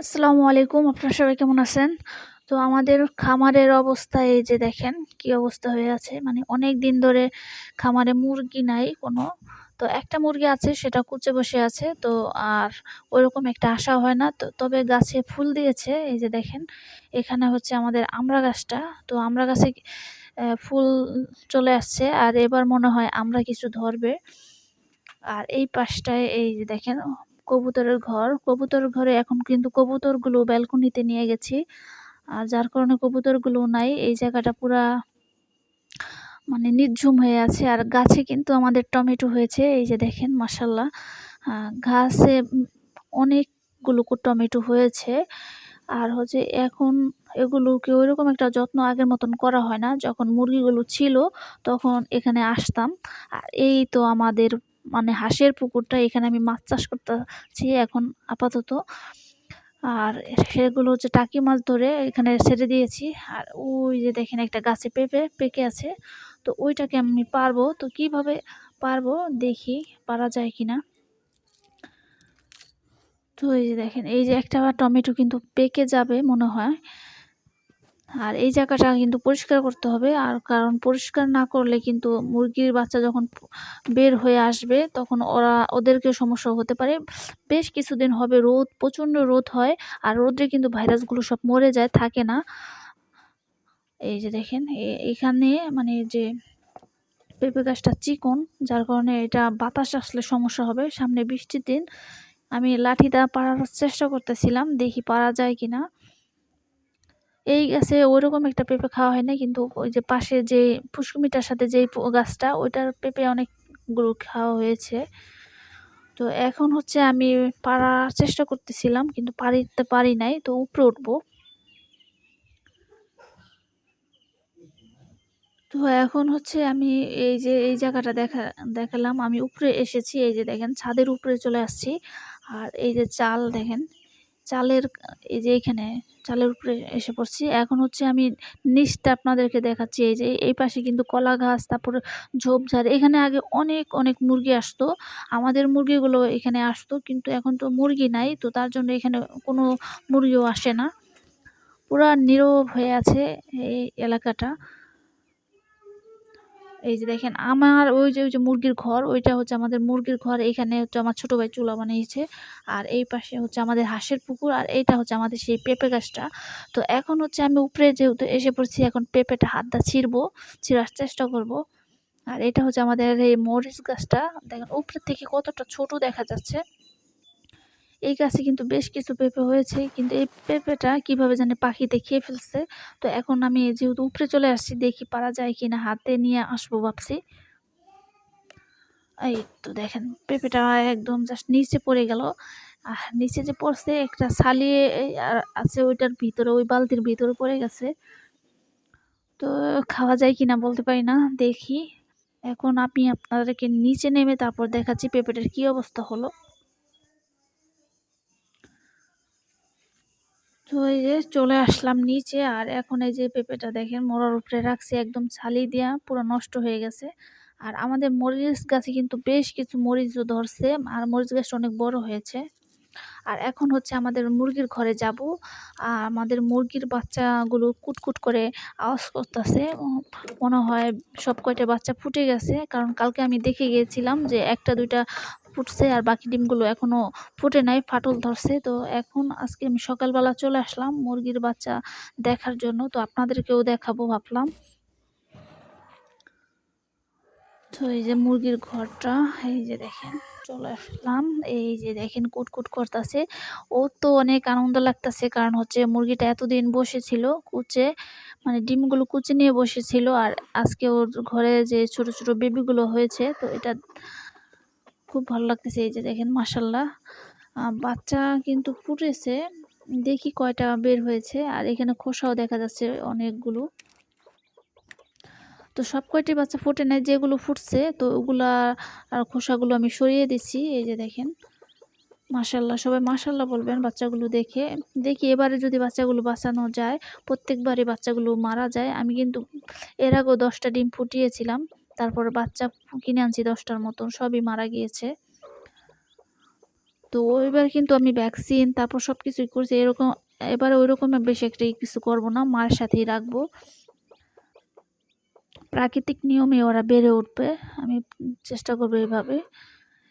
আসসালামু আলাইকুম, আপনারা সবাই কেমন আছেন? তো আমাদের খামারের অবস্থা এই যে দেখেন, কি অবস্থা হয়ে আছে। মানে অনেক দিন ধরে খামারে মুরগি নাই কোনো। তো একটা মুরগি আছে, সেটা কুচে বসে আছে। তো আর ওইরকম একটা আশা হয় না। তো তবে গাছে ফুল দিয়েছে, এই যে দেখেন। এখানে হচ্ছে আমাদের আমড়া গাছটা। তো আমরা গাছে ফুল চলে আসছে। আর এবার মনে হয় আমরা কিছু ধরবে। আর এই পাশটায় এই যে দেখেন কবুতরের ঘর। কবুতরের ঘরে এখন কিন্তু কবুতরগুলো ব্যালকনিতে নিয়ে গেছি। আর যার কারণে কবুতরগুলো নাই, এই জায়গাটা পুরা মানে নির্ঝুম হয়ে আছে। আর গাছে কিন্তু আমাদের টমেটো হয়েছে, এই যে দেখেন মাসাল্লাহ গাছে অনেকগুলো টমেটো হয়েছে। আর হচ্ছে এখন এগুলোকে ওইরকম একটা যত্ন আগের মতন করা হয় না। যখন মুরগিগুলো ছিল, তখন এখানে আসতাম। আর এই তো আমাদের মানে হাঁসের পুকুরটা, এখানে আমি মাছ চাষ করতেছি এখন আপাতত। আর সেগুলো হচ্ছে টাকি মাছ ধরে এখানে ছেড়ে দিয়েছি। আর ওই যে দেখেন একটা গাছে পেঁপে, পেকে আছে। তো ওইটাকে আমি পারব। তো কীভাবে পারব দেখি, পারা যায় কিনা। তো এই যে দেখেন, এই যে একটা টমেটো কিন্তু পেকে যাবে মনে হয়। আর এই জায়গাটা কিন্তু পরিষ্কার করতে হবে। আর কারণ পরিষ্কার না করলে কিন্তু মুরগির বাচ্চা যখন বের হয়ে আসবে, তখন ওরা ওদেরকে সমস্যা হতে পারে। বেশ কিছুদিন হবে রোদ, প্রচণ্ড রোদ হয়, আর রোদে কিন্তু ভাইরাসগুলো সব মরে যায়, থাকে না। এই যে দেখেন এখানে মানে যে পেঁপে গাছটা চিকন, যার কারণে এটা বাতাস আসলে সমস্যা হবে। সামনে বৃষ্টির দিন, আমি লাঠি দা পাড়ার চেষ্টা করতেছিলাম, দেখি পারা যায় কিনা। এই গাছে ওইরকম একটা পেঁপে খাওয়া হয় না, কিন্তু ওই যে পাশে যে পুষ্কুমিটার সাথে যেই গাছটা, ওইটার পেঁপে অনেকগুলো খাওয়া হয়েছে। তো এখন হচ্ছে আমি পারার চেষ্টা করতেছিলাম, কিন্তু পারিতে পারি নাই, তো উপরে উঠবো। তো এখন হচ্ছে আমি এই যে, এই জায়গাটা দেখা, দেখালাম, আমি উপরে এসেছি, এই যে দেখেন ছাদের উপরে চলে আসছি, আর এই যে চাল দেখেন চালের এই যে এখানে চালের উপরে এসে পড়ছি। এখন হচ্ছে আমি নিচটা আপনাদেরকে দেখাচ্ছি। এই যে এই পাশে কিন্তু কলা গাছ, তারপরে ঝোপঝাড়। এখানে আগে অনেক অনেক মুরগি আসতো। আমাদের মুরগিগুলো এখানে আসতো, কিন্তু এখন তো মুরগি নাই, তো তার জন্য এখানে কোনো মুরগিও আসে না। পুরা নীরব হয়ে আছে এই এলাকাটা। এই যে দেখেন, আমার ওই যে ওই যে মুরগির ঘর, ওইটা হচ্ছে আমাদের মুরগির ঘর, এখানে হচ্ছে আমার ছোট ভাই চুলা বানিয়েছে। আর এই পাশে হচ্ছে আমাদের হাঁসের পুকুর, আর এইটা হচ্ছে আমাদের সেই পেঁপে গাছটা। তো এখন হচ্ছে আমি উপরে যেহেতু এসে পড়ছি, এখন পেঁপেটা হাত দা ছিঁড়বো, ছিঁড়ার চেষ্টা করব। আর এটা হচ্ছে আমাদের এই মরিচ গাছটা। দেখেন, উপরের থেকে কতটা ছোট দেখা যাচ্ছে। এই গাছে কিন্তু বেশ কিছু পেঁপে হয়েছে, কিন্তু এই পেঁপেটা কীভাবে জানি পাখিতে খেয়ে ফেলছে। তো এখন আমি যেহেতু উপরে চলে আসছি, দেখি পারা যায় কিনা, হাতে নিয়ে আসব ভাবছি। এই তো দেখেন, পেঁপেটা একদম জাস্ট নিচে পড়ে গেল। আর নিচে যে পড়ছে, একটা সালিয়ে আছে, ওইটার ভিতরে, ওই বালতির ভিতরে পড়ে গেছে। তো খাওয়া যায় কিনা বলতে পারি না, দেখি। এখন আমি আপনাদেরকে নিচে নেমে তারপর দেখাচ্ছি পেঁপেটার কি অবস্থা হলো। তো এই যে চলে আসলাম নিচে আর এখন এই যে পেঁপেটা দেখেন মোড়ার উপরে রাখছি একদম ছালি দিয়া, পুরো নষ্ট হয়ে গেছে। আর আমাদের মরিচ গাছে কিন্তু বেশ কিছু মরিচও ধরছে আর মরিচ গাছটা অনেক বড় হয়েছে। আর এখন হচ্ছে আমাদের মুরগির ঘরে যাব। আর আমাদের মুরগির বাচ্চাগুলো কুটকুট করে আওয়াজ করতেছে। মনে হয় সব কয়টা বাচ্চা ফুটে গেছে। কারণ কালকে আমি দেখে গিয়েছিলাম যে একটা দুইটা ফুটছে আর বাকি ডিমগুলো এখনও ফুটে নাই, ফাটল ধরছে। তো এখন আজকে আমি সকালবেলা চলে আসলাম মুরগির বাচ্চা দেখার জন্য। তো আপনাদেরকেও দেখাবো ভাবলাম। তো এই যে মুরগির ঘরটা, এই যে দেখেন, চলে আসলাম। এই যে দেখেন কুটকুট করতেছে। ও তো অনেক আনন্দ লাগতেছে কারণ হচ্ছে মুরগিটা এতদিন বসেছিল কুচে মানে ডিমগুলো কুচে নিয়ে বসেছিল। আর আজকে ওর ঘরে যে ছোট ছোট বেবিগুলো হয়েছে, তো এটা খুব ভালো লাগতেছে এই যে দেখেন মাসাল্লাহ বাচ্চা কিন্তু ফুটেছে, দেখি কয়টা বের হয়েছে, আর এখানে খোসাও দেখা যাচ্ছে অনেকগুলো। তো সব কয়টি বাচ্চা ফুটে নেয় যেগুলো ফুটছে, তো ওগুলা আর খোসাগুলো আমি সরিয়ে দিছি, এই যে দেখেন। মাশাল্লাহ সবাই মাশাল্লাহ বলবেন বাচ্চাগুলো দেখে। দেখি এবারে যদি বাচ্চাগুলো বাঁচানো যায়, প্রত্যেকবারই বাচ্চাগুলো মারা যায়। আমি কিন্তু এর আগেও দশটা ডিম ফুটিয়েছিলাম। তারপরে বাচ্চা কিনে আনছি দশটার মতন, সবই মারা গিয়েছে। তো এবার কিন্তু আমি ভ্যাকসিন তারপর সব কিছুই করছি। এরকম, এবারে ওই রকমের বেশি একটা কিছু করব না মার সাথেই রাখব। প্রাকৃতিক নিয়মে ওরা বেড়ে উঠবে, আমি চেষ্টা করব এইভাবে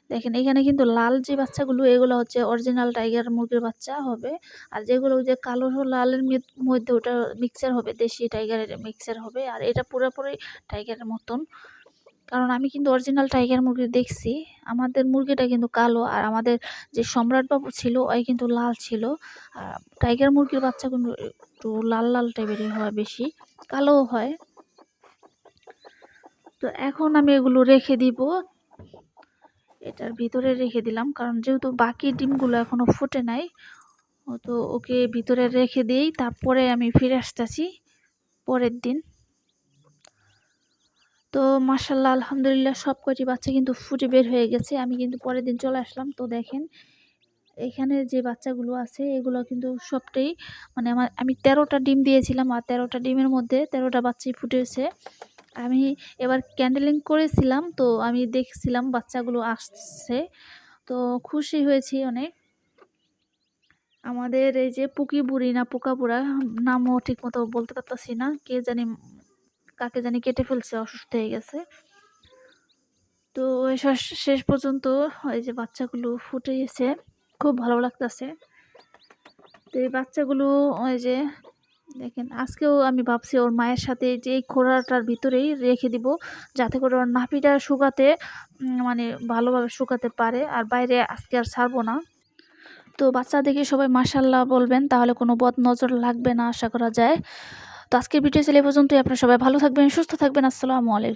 দেখেন, এখানে কিন্তু লাল যে বাচ্চাগুলো, এগুলো হচ্ছে অরিজিনাল টাইগার মুরগির বাচ্চা হবে। আর যেগুলো যে কালো লালের মধ্যে ওটা মিক্সার হবে, দেশি টাইগারের মিক্সার হবে। আর এটা পুরোপুরি টাইগারের মতন। কারণ আমি কিন্তু অরিজিনাল টাইগার মুরগি দেখছি। আমাদের মুরগিটা কিন্তু কালো আর আমাদের যে সম্রাট বাবু ছিল, ওই কিন্তু লাল ছিল। আর টাইগার মুরগির বাচ্চা কিন্তু একটু লাল লাল টাইপেরই হয় বেশি, কালোও হয়। তো এখন আমি এগুলো রেখে দিব। এটার ভিতরে রেখে দিলাম, কারণ যেহেতু বাকি ডিমগুলো এখনও ফুটে নাই, তো ওকে ভিতরে রেখে দিই, তারপরে আমি ফিরে আসতেছি পরের দিন। তো মাসাল্লাহ আলহামদুলিল্লাহ সব কয়টি বাচ্চা কিন্তু ফুটে বের হয়ে গেছে। আমি কিন্তু পরের দিন চলে আসলাম। তো দেখেন, এখানে যে বাচ্চাগুলো আছে, এগুলো কিন্তু সবটাই মানে আমার, আমি তেরোটা ডিম দিয়েছিলাম আর তেরোটা ডিমের মধ্যে তেরোটা বাচ্চাই ফুটেছে। আমি এবার ক্যান্ডেলিং করেছিলাম, তো আমি দেখছিলাম বাচ্চাগুলো আসছে। তো খুশি হয়েছি অনেক। আমাদের এই যে পুকি বুড়ি না পোকা বুড়া, নামও ঠিক মতো বলতে পারতাছি না, কে জানি কাকে জানি কেটে ফেলছে, অসুস্থ হয়ে গেছে। তো ওই শেষ- পর্যন্ত এই যে বাচ্চাগুলো ফুটে গেছে, খুব ভালো লাগতেছে। তো এই বাচ্চাগুলো ওই যে, দেখেন, আজকেও আমি ভাবছি ওর মায়ের সাথে যে এই খোড়াটার ভিতরেই রেখে দিব, যাতে করে ওর নাপিটা শুকাতে মানে ভালোভাবে শুকাতে পারে, আর বাইরে আজকে আর ছাড়বো না। তো বাচ্চা দেখে সবাই মাসাল্লাহ বলবেন, তাহলে কোনো বদ নজর লাগবে না, আশা করা যায়। তো আজকের ভিডিও ছিল পর্যন্তই। আপনারা সবাই ভালো থাকবেন সুস্থ থাকবেন। আসসালামু আলাইকুম।